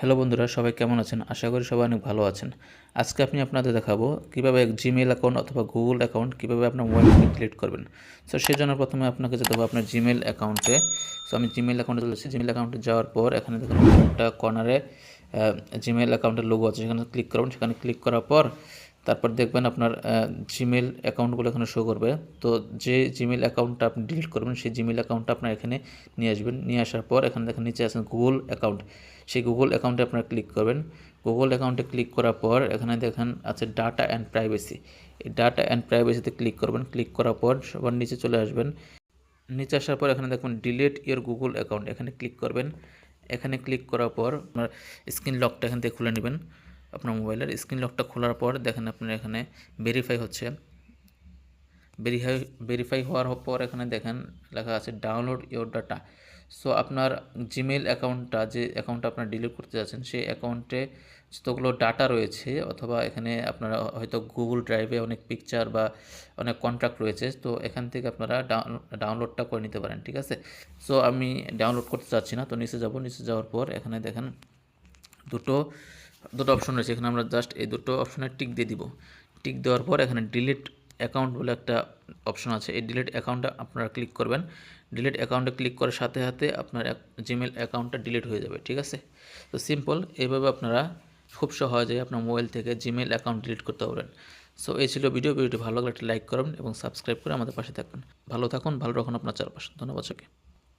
Hello বন্ধুরা, সবাই কেমন আছেন? আশা করি সবাই অনেক ভালো আছেন। আজকে আমি আপনাদের দেখাবো কীভাবে জিমেল অ্যাকাউন্ট অথবা গুগল অ্যাকাউন্ট কীভাবে আপনার মোবাইল থেকে ক্রিয়েট করবেন। সো সেই জন্য প্রথমে আপনাকে যেতে হবে আপনার জিমেল অ্যাকাউন্টে সো আমি জিমেল অ্যাকাউন্টে চলেছি জিমেল অ্যাকাউন্টে যাওয়ার পর এখানে দেখুন একটা কর্নারে জিমেল অ্যাকাউন্টের লোগো আছে। সেখানে ক্লিক করবেন। সেখানে ক্লিক করার পর তারপর দেখবেন আপনার জিমেল অ্যাকাউন্টগুলো এখানে শো করবে। তো যে জিমেল অ্যাকাউন্টটা আপনি ডিলিট করবেন, সেই জিমেল অ্যাকাউন্টটা আপনার এখানে নিয়ে আসবেন। নিয়ে আসার পর এখানে দেখেন নিচে আছেন গুগল অ্যাকাউন্ট সেই গুগল অ্যাকাউন্টে আপনারা ক্লিক করবেন। গুগল অ্যাকাউন্টে ক্লিক করার পর এখানে দেখেন আছে ডাটা অ্যান্ড প্রাইভেসি এই ডাটা অ্যান্ড প্রাইভেসিতে ক্লিক করবেন। ক্লিক করার পর সবার নিচে চলে আসবেন। নিচে আসার পর এখানে দেখবেন ডিলিট ইয়োর গুগল অ্যাকাউন্ট এখানে ক্লিক করবেন। এখানে ক্লিক করার পর আপনার স্ক্রিন লকটা এখান থেকে খুলে নেবেন। আপনার মোবাইলের স্ক্রিন লকটা খোলার পর দেখেন আপনার এখানে ভেরিফাই হচ্ছে। ভেরিফাই ভেরিফাই হওয়ার পর এখানে দেখেন লেখা আছে ডাউনলোড ইওর ডাটা সো আপনার জিমেল অ্যাকাউন্টটা যে অ্যাকাউন্টটা আপনার ডিলিট করতে যাচ্ছেন, সেই অ্যাকাউন্টে যতগুলো ডাটা রয়েছে, অথবা এখানে আপনারা হয়তো গুগল ড্রাইভে অনেক পিকচার বা অনেক কন্ট্রাক্ট রয়েছে, তো এখান থেকে আপনারা ডাউনলোডটা করে নিতে পারেন, ঠিক আছে? সো আমি ডাউনলোড করতে চাচ্ছি না, তো নিচে যাব। নিচে যাওয়ার পর এখানে দেখেন দুটো দুটো অপশন রয়েছে। এখানে আমরা জাস্ট এই দুটো অপশনে টিক দিয়ে দিব। টিক দেওয়ার পর এখানে ডিলিট অ্যাকাউন্ট বলে একটা অপশন আছে। এই ডিলিট অ্যাকাউন্টটা আপনারা ক্লিক করবেন। ডিলিট অ্যাকাউন্টে ক্লিক করার সাথে সাথে আপনার জিমেল অ্যাকাউন্টটা ডিলিট হয়ে যাবে, ঠিক আছে? তো সিম্পল এইভাবে আপনারা খুব সহজে আপনার মোবাইল থেকে জিমেল অ্যাকাউন্ট ডিলিট করতে পারবেন। সো এই ছিল ভিডিও ভিডিওটি ভালো লাগলে একটা লাইক করবেন এবং সাবস্ক্রাইব করে আমাদের পাশে থাকবেন। ভালো থাকুন, ভালো রাখুন আপনার চারপাশে। ধন্যবাদ সবাইকে।